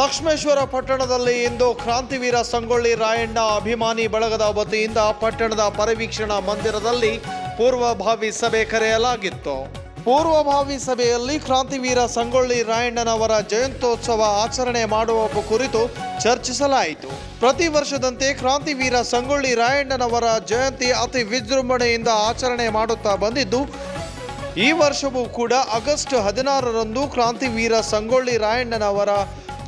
ಲಕ್ಷ್ಮೇಶ್ವರ ಪಟ್ಟಣದಲ್ಲಿ ಇಂದು ಕ್ರಾಂತಿವೀರ ಸಂಗೊಳ್ಳಿ ರಾಯಣ್ಣ ಅಭಿಮಾನಿ ಬಳಗದ ವತಿಯಿಂದ ಪಟ್ಟಣದ ಪರಿವೀಕ್ಷಣಾ ಮಂದಿರದಲ್ಲಿ ಪೂರ್ವಭಾವಿ ಸಭೆ ಕರೆಯಲಾಗಿತ್ತು. ಪೂರ್ವಭಾವಿ ಸಭೆಯಲ್ಲಿ ಕ್ರಾಂತಿವೀರ ಸಂಗೊಳ್ಳಿ ರಾಯಣ್ಣನವರ ಜಯಂತ್ಯೋತ್ಸವ ಆಚರಣೆ ಮಾಡುವ ಕುರಿತು ಚರ್ಚಿಸಲಾಯಿತು. ಪ್ರತಿ ವರ್ಷದಂತೆ ಕ್ರಾಂತಿವೀರ ಸಂಗೊಳ್ಳಿ ರಾಯಣ್ಣನವರ ಜಯಂತಿ ಅತಿ ವಿಜೃಂಭಣೆಯಿಂದ ಆಚರಣೆ ಮಾಡುತ್ತಾ ಬಂದಿದ್ದು, ಈ ವರ್ಷವೂ ಕೂಡ ಆಗಸ್ಟ್ ಹದಿನಾರರಂದು ಕ್ರಾಂತಿವೀರ ಸಂಗೊಳ್ಳಿ ರಾಯಣ್ಣನವರ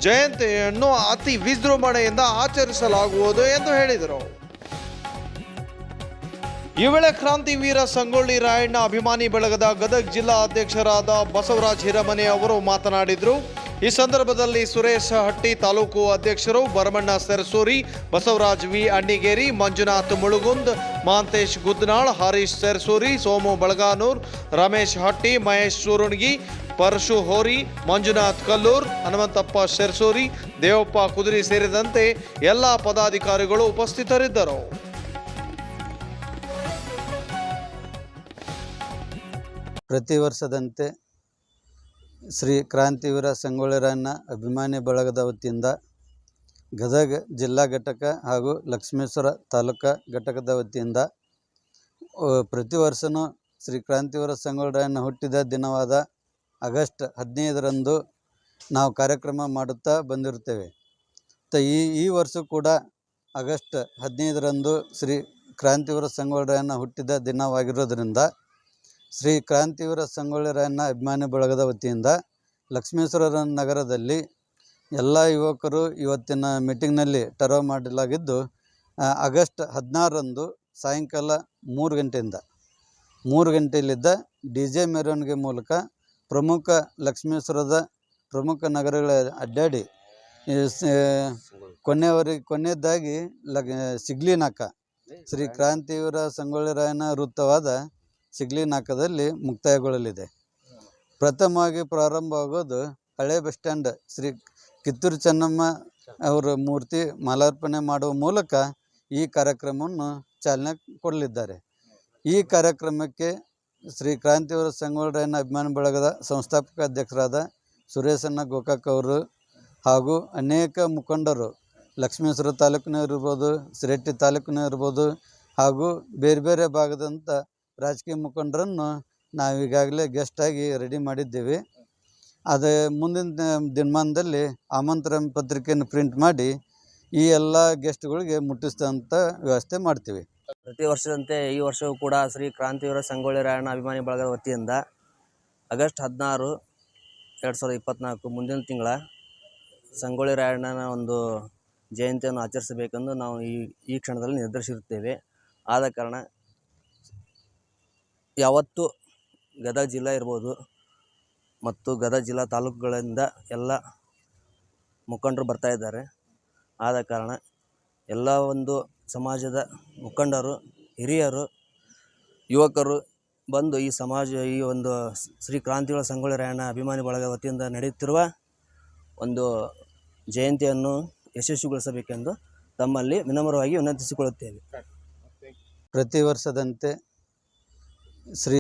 ಜಯಂತಿಯನ್ನು ಅತಿ ವಿಜೃಂಭಣೆಯಿಂದ ಆಚರಿಸಲಾಗುವುದು ಎಂದು ಹೇಳಿದರು. ಈ ವೇಳೆ ಕ್ರಾಂತಿ ವೀರ ಸಂಗೊಳ್ಳಿ ರಾಯಣ್ಣ ಅಭಿಮಾನಿ ಬಳಗದ ಗದಗ್ ಜಿಲ್ಲಾ ಅಧ್ಯಕ್ಷರಾದ ಬಸವರಾಜ್ ಹಿರಮನೆ ಅವರು ಮಾತನಾಡಿದರು. ಈ ಸಂದರ್ಭದಲ್ಲಿ ಸುರೇಶ್ ಹಟ್ಟಿ ತಾಲೂಕು ಅಧ್ಯಕ್ಷರು ಭರಮಣ್ಣ ಸೆರಸೂರಿ, ಬಸವರಾಜ್ ವಿ ಅಣ್ಣಿಗೇರಿ, ಮಂಜುನಾಥ್ ಮುಳುಗುಂದ್, ಮಾಂತೇಶ್ ಗುದ್ನಾಳ್, ಹರೀಶ್ ಸೆರಸೂರಿ, ಸೋಮು ಬಳಗಾನೂರ್, ರಮೇಶ್ ಹಟ್ಟಿ, ಮಹೇಶ್ ಸೂರುಣಗಿ ಪರಶು ಹೋರಿ ಮಂಜುನಾಥ್ ಕಲ್ಲೂರ್, ಹನುಮಂತಪ್ಪ ಶೆರ್ಸೂರಿ, ದೇವಪ್ಪ ಕುದುರಿ ಸೇರಿದಂತೆ ಎಲ್ಲ ಪದಾಧಿಕಾರಿಗಳು ಉಪಸ್ಥಿತರಿದ್ದರು. ಪ್ರತಿ ವರ್ಷದಂತೆ ಶ್ರೀ ಕ್ರಾಂತಿವೀರ ಸಂಗೊಳ್ಳಿರಾಯಣ್ಣ ಅಭಿಮಾನಿ ಬಳಗದ ವತಿಯಿಂದ ಗದಗ ಜಿಲ್ಲಾ ಘಟಕ ಹಾಗೂ ಲಕ್ಷ್ಮೇಶ್ವರ ತಾಲೂಕಾ ಘಟಕದ ವತಿಯಿಂದ ಪ್ರತಿ ವರ್ಷವೂ ಶ್ರೀ ಕ್ರಾಂತಿವೀರ ಸಂಗೊಳ್ಳಿರಾಯಣ್ಣ ಹುಟ್ಟಿದ ದಿನವಾದ ಆಗಸ್ಟ್ ಹದಿನೈದರಂದು ನಾವು ಕಾರ್ಯಕ್ರಮ ಮಾಡುತ್ತಾ ಬಂದಿರುತ್ತೇವೆ. ತ, ಈ ಈ ವರ್ಷ ಕೂಡ ಆಗಸ್ಟ್ ಹದಿನೈದರಂದು ಶ್ರೀ ಕ್ರಾಂತಿವೀರ ಸಂಗೊಳ್ಳಿರಾಯಣ್ಣ ಹುಟ್ಟಿದ ದಿನವಾಗಿರೋದರಿಂದ ಶ್ರೀ ಕ್ರಾಂತಿವೀರ ಸಂಗೊಳ್ಳಿ ರಾಯಣ್ಣ ಅಭಿಮಾನಿ ಬಳಗದ ವತಿಯಿಂದ ಲಕ್ಷ್ಮೇಶ್ವರ ನಗರದಲ್ಲಿ ಎಲ್ಲ ಯುವಕರು ಇವತ್ತಿನ ಮೀಟಿಂಗ್ನಲ್ಲಿ ಟರ್ವ್ ಮಾಡಲಾಗಿದ್ದು ಆಗಸ್ಟ್ ಹದಿನಾರರಂದು ಸಾಯಂಕಾಲ ಮೂರು ಗಂಟೆಯಿಂದ, ಮೂರು ಗಂಟೆಯಲ್ಲಿದ್ದ ಡಿ ಜೆ ಮೆರವಣಿಗೆ ಮೂಲಕ ಪ್ರಮುಖ ಲಕ್ಷ್ಮೇಶ್ವರದ ಪ್ರಮುಖ ನಗರಗಳ ಅಡ್ಡಾಡಿ ಕೊನೆಯವರೆಗೆ ಕೊನೆಯದಾಗಿ ಲಗ್ ಸಿಗ್ಲಿ ನಾಕ ಶ್ರೀ ಕ್ರಾಂತಿವೀರ ಸಂಗೊಳ್ಳಿ ರಾಯನ ವೃತ್ತವಾದ ಸಿಗ್ಲಿ ನಾಕದಲ್ಲಿ ಮುಕ್ತಾಯಗೊಳ್ಳಲಿದೆ. ಪ್ರಥಮವಾಗಿ ಪ್ರಾರಂಭವಾಗೋದು ಹಳೆ ಬಸ್ ಸ್ಟ್ಯಾಂಡ್. ಶ್ರೀ ಕಿತ್ತೂರು ಚೆನ್ನಮ್ಮ ಅವರ ಮೂರ್ತಿ ಮಾಲಾರ್ಪಣೆ ಮಾಡುವ ಮೂಲಕ ಈ ಕಾರ್ಯಕ್ರಮವನ್ನು ಚಾಲನೆ ಕೊಡಲಿದ್ದಾರೆ. ಈ ಕಾರ್ಯಕ್ರಮಕ್ಕೆ ಶ್ರೀ ಕ್ರಾಂತಿವೀರ ಸಂಗೊಳ್ಳಿ ರಾಯಣ್ಣ ಅಭಿಮಾನ ಬಳಗದ ಸಂಸ್ಥಾಪಕ ಅಧ್ಯಕ್ಷರಾದ ಸುರೇಶಣ್ಣ ಗೋಕಾಕ್ ಅವರು ಹಾಗೂ ಅನೇಕ ಮುಖಂಡರು ಲಕ್ಷ್ಮೇಶ್ವರ ತಾಲೂಕಿನವರಿರ್ಬೋದು ಸಿರಟ್ಟಿ ತಾಲೂಕಿನವರಿರ್ಬೋದು ಹಾಗೂ ಬೇರೆ ಬೇರೆ ಭಾಗದಂಥ ರಾಜಕೀಯ ಮುಖಂಡರನ್ನು ನಾವೀಗಾಗಲೇ ಗೆಸ್ಟಾಗಿ ರೆಡಿ ಮಾಡಿದ್ದೀವಿ. ಅದೇ ಮುಂದಿನ ದಿನಮಾನದಲ್ಲಿ ಆಮಂತ್ರಣ ಪತ್ರಿಕೆಯನ್ನು ಪ್ರಿಂಟ್ ಮಾಡಿ ಈ ಎಲ್ಲ ಗೆಸ್ಟ್ಗಳಿಗೆ ಮುಟ್ಟಿಸಿದಂಥ ವ್ಯವಸ್ಥೆ ಮಾಡ್ತೀವಿ. ಪ್ರತಿ ವರ್ಷದಂತೆ ಈ ವರ್ಷವೂ ಕೂಡ ಶ್ರೀ ಕ್ರಾಂತಿವೀರ ಸಂಗೊಳ್ಳಿ ರಾಯಣ್ಣ ಅಭಿಮಾನಿ ಬಳಗದ ವತಿಯಿಂದ ಆಗಸ್ಟ್ ಹದಿನಾರು, ಎರಡು ಸಾವಿರದ ಇಪ್ಪತ್ತ್ನಾಲ್ಕು ಮುಂದಿನ ತಿಂಗಳ ಸಂಗೊಳ್ಳಿ ರಾಯಣ್ಣನ ಒಂದು ಜಯಂತಿಯನ್ನು ಆಚರಿಸಬೇಕೆಂದು ನಾವು ಈ ಈ ಕ್ಷಣದಲ್ಲಿ ನಿರ್ಧರಿಸಿರುತ್ತೇವೆ. ಆದ ಕಾರಣ ಯಾವತ್ತು ಗದಗ ಜಿಲ್ಲೆ ಇರ್ಬೋದು ಮತ್ತು ಗದಗ ಜಿಲ್ಲಾ ತಾಲೂಕುಗಳಿಂದ ಎಲ್ಲ ಮುಖಂಡರು ಬರ್ತಾಯಿದ್ದಾರೆ ಆದ ಕಾರಣ ಎಲ್ಲ ಒಂದು ಸಮಾಜದ ಮುಖಂಡರು, ಹಿರಿಯರು, ಯುವಕರು ಬಂದು ಈ ಸಮಾಜ, ಈ ಒಂದು ಶ್ರೀ ಕ್ರಾಂತಿಗಳ ಸಂಗೊಳ್ಳಿ ರಾಯಣ್ಣ ಅಭಿಮಾನಿ ಬಳಗ ವತಿಯಿಂದ ನಡೆಯುತ್ತಿರುವ ಒಂದು ಜಯಂತಿಯನ್ನು ಯಶಸ್ವಿಗೊಳಿಸಬೇಕೆಂದು ತಮ್ಮಲ್ಲಿ ವಿನಮ್ರವಾಗಿ ವಿನಂತಿಸಿಕೊಳ್ಳುತ್ತೇವೆ. ಪ್ರತಿ ವರ್ಷದಂತೆ ಶ್ರೀ